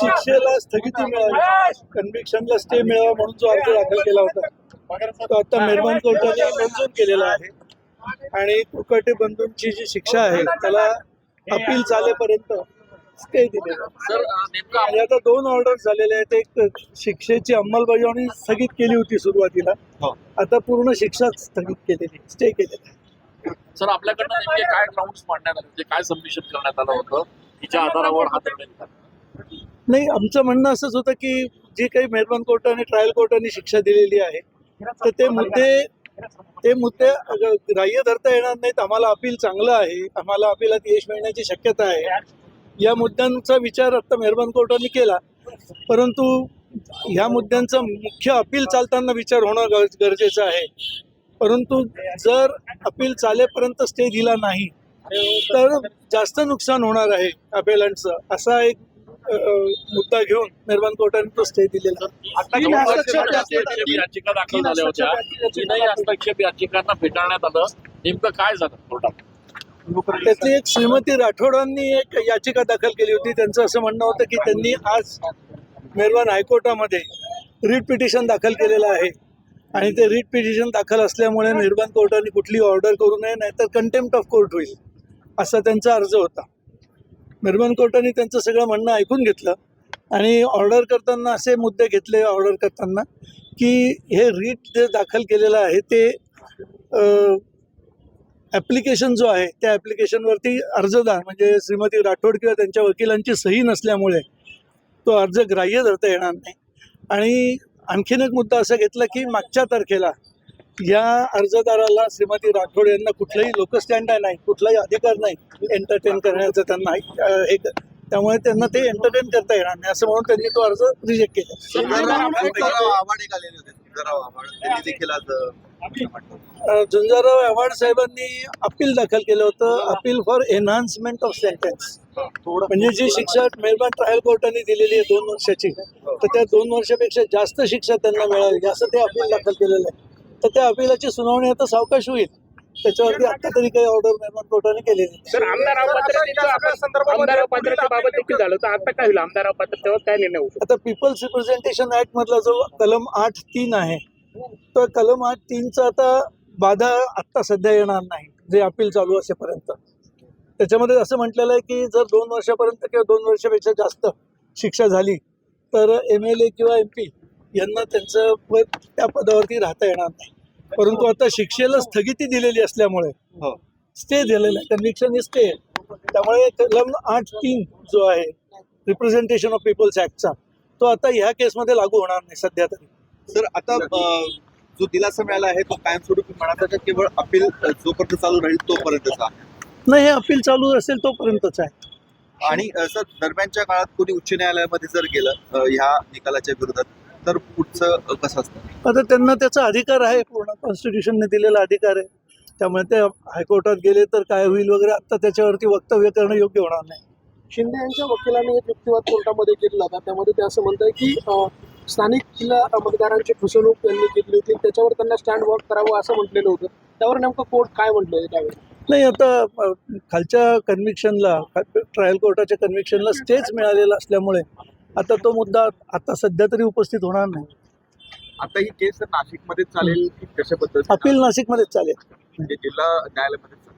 शिक्षेला स्थगिती मिळावी. कन्व्हिक्शनला स्टे मिळावा म्हणून जो अर्ज दाखल केला होता. तो आता मेहरबान कोर्टाने मंजूर केलेला आहे. आणि कुकाटे बंधूंची जी शिक्षा आहे त्याला अपील चालेपर्यंत स्टे दिलेला आणि आता दोन ऑर्डर झालेले आहेत. एक शिक्षेची अंमलबजावणी स्थगित केली होती सुरुवातीला. हो. आता पूर्ण शिक्षा स्थगित केलेली स्टे केलेली आहे. सर आपल्याकडनं नेमके काय ग्राउंड मांडण्यात आले? म्हणजे काय सबमिशन करण्यात आलं होतं? तिच्या आधारावर हा निर्णय. नाही आमचं म्हणणं असंच होतं की जी काही मेहरबान कोर्टाने ट्रायल कोर्टाने शिक्षा दिलेली आहे तर ते मुद्दे ते मुद्दे ग्राह्य धरता येणार नाहीत आम्हाला अपील चांगलं आहे आम्हाला अपिलात यश मिळण्याची शक्यता आहे. या मुद्द्यांचा विचार आता मेहरबान कोर्टाने केला परंतु ह्या मुद्द्यांचा मुख्य अपील चालताना विचार होणं गर- गरजेचं आहे. परंतु जर अपील चालेपर्यंत स्टे दिला नाही तर जास्त नुकसान होणार आहे अपेलंटचं असा एक मुद्दा घेऊन मेहरबान कोर्टाने तो स्टे दिलेला. तीन हस्तक्षेप याचिका दाखल झाल्या होत्या. तीनही. हस्तक्षेप याचिकांना फेटाळण्यात आलं. नेमकं काय झालं? कोर्टात. त्यातली एक श्रीमती राठोडांनी एक याचिका दाखल केली होती. त्यांचं असं म्हणणं होतं की त्यांनी आज मेहरबान हायकोर्टामध्ये रिट पिटिशन दाखल केलेलं आहे. आणि ते रिट पिटिशन दाखल असल्यामुळे मेहरबान कोर्टाने कुठली ऑर्डर करू नये नाहीतर कंटेम्प्ट ऑफ कोर्ट होईल असा त्यांचा अर्ज होता. मेहरबान कोर्टाने त्यांचं सगळं म्हणणं ऐकून घेतलं आणि ऑर्डर करताना असे मुद्दे घेतले ऑर्डर करताना की हे रीट जे दाखल केलेलं आहे ते ॲप्लिकेशन जो आहे त्या ॲप्लिकेशनवरती अर्जदार म्हणजे श्रीमती राठोड किंवा त्यांच्या वकिलांची सही नसल्यामुळे तो अर्ज ग्राह्य धरता येणार नाही. आणि आणखीन एक मुद्दा असा घेतला की मागच्या तारखेला या अर्जदाराला श्रीमती राठोड यांना कुठलाही लोकस्टँड नाही कुठलाही अधिकार नाही एंटरटेन करण्याचं त्यांना अं, हे क- त्यामुळे त्यांना ते एंटरटेन करता येणार नाही असं म्हणून त्यांनी तो अर्ज रिजेक्ट केला. सुंदरराव आव्हाड एक साहेबांनी अपील दाखल केलं होतं appeal for enhancement of sentence म्हणजे जी शिक्षा मेहरबान ट्रायल कोर्टाने दिलेली आहे दोन वर्षाची तर त्या दोन वर्षापेक्षा जास्त शिक्षा त्यांना मिळावी असं ते अपील दाखल केलेलं आहे. तर त्या अपिलाची सुनावणी आता सावकाश होईल. त्याच्यावरती आता तरी काही ऑर्डर मेहरबान कोर्टाने केलेली नाही. सर आमदार अपात्रतेचं आपण आमदार अपात्रतेबाबत देखील झालं तर आता काय होईल? आमदार अपात्रतेवर काय निर्णय होईल? आता पीपल्स रिप्रेझेंटेशन ऍक्ट मधला जो कलम आठ तीन आहे तो कलम आठ तीनचा आता बाधा आत्ता सध्या येणार नाही जे अपील चालू असेपर्यंत. त्याच्यामध्ये असं म्हटलेलं आहे की जर दोन वर्षापर्यंत किंवा दोन वर्षापेक्षा जास्त शिक्षा झाली तर एम एल ए किंवा एम पी यांना त्यांचं पद त्या पदावरती राहता येणार नाही. परंतु आता शिक्षेला स्थगिती दिलेली असल्यामुळे हो. स्टे दिलेला आहे कन्व्हिक्शन स्टे. त्यामुळे कलम आठ तीन जो आहे रिप्रेझेंटेशन ऑफ पीपल्स ऍक्टचा तो आता ह्या केसमध्ये लागू होणार नाही सध्या तरी. सर आता जो दिलासा मिळाला आहे तो कायमस्वरूपी म्हणा तर केवळ अपील जोपर्यंत चालू राहील तोपर्यंतचा नाही हे अपील चालू असेल तोपर्यंतच आहे. आणि सर दरम्यानच्या काळात कोणी उच्च न्यायालयामध्ये जर गेलं ह्या निकालाच्या विरोधात? तर पुढचं कसं असतं? आता त्यांना त्याचा अधिकार आहे. पूर्ण कॉन्स्टिट्यूशनने दिलेला अधिकार आहे. त्यामुळे ते हायकोर्टात गेले तर काय होईल वगैरे आता त्याच्यावरती वक्तव्य करणं योग्य होणार नाही. शिंदे यांच्या वकिलांनी एक युक्तिवाद कोर्टामध्ये केला होता. त्यामध्ये ते असं म्हणत आहे की स्थानिक जिल्हा मतदारांची फसवणूक त्यांनी केली होती. त्याच्यावर त्यांना स्टँड वर्क करावं असं म्हटलेलं होतं. त्यावर नेमकं कोर्ट काय म्हटलंय त्यावेळी? नाही आता खालच्या कन्व्हिक्शनला ट्रायल कोर्टाच्या कन्व्हिक्शनला स्टेच मिळालेला असल्यामुळे आता तो मुद्दा आता सध्या तरी उपस्थित होणार नाही. आता ही केस नाशिकमध्ये चालेल की कशा पद्धतीने अपील नाशिकमध्येच चालेल. म्हणजे जिल्हा न्यायालयामध्ये चालेल.